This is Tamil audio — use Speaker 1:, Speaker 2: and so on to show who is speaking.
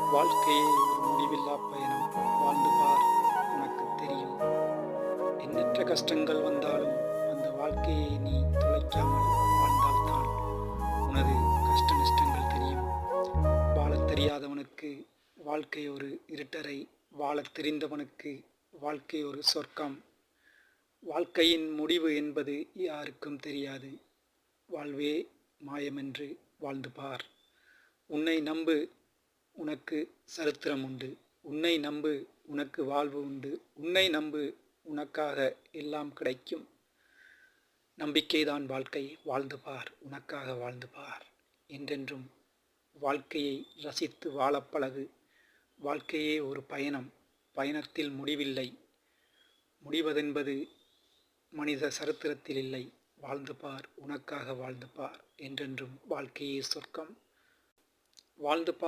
Speaker 1: வாழ்க்கையே ஒரு முடிவில்லா பயணம் வாழ்ந்து பார் உனக்கு தெரியும். எண்ணற்ற கஷ்டங்கள் வந்தாலும் அந்த வாழ்க்கையை நீ தொலைக்காமல் வாழ்ந்தால்தான் உனது கஷ்ட நஷ்டங்கள் தெரியும். வாழத் தெரியாதவனுக்கு வாழ்க்கை ஒரு இருட்டரை வாழத் தெரிந்தவனுக்கு வாழ்க்கை ஒரு சொர்க்கம். வாழ்க்கையின் முடிவு என்பது யாருக்கும் தெரியாது. வாழ்வே மாயமென்று வாழ்ந்து பார். உன்னை நம்பு உனக்கு சரித்திரம் உண்டு. உன்னை நம்பு உனக்கு வாழ்வு உண்டு. உன்னை நம்பு உனக்காக எல்லாம் கிடைக்கும். நம்பிக்கைதான் வாழ்க்கை. வாழ்ந்து பார். உனக்காக வாழ்ந்து பார். என்றென்றும் வாழ்க்கையை ரசித்து வாழப்பழகு வாழ்க்கையே ஒரு பயணம். பயணத்தில் முடிவில்லை. முடிவதென்பது மனித சரித்திரத்தில் இல்லை. வாழ்ந்து பார். உனக்காக வாழ்ந்து பார். என்றென்றும் வாழ்க்கையே சொர்க்கம். வாழ்ந்து பார்.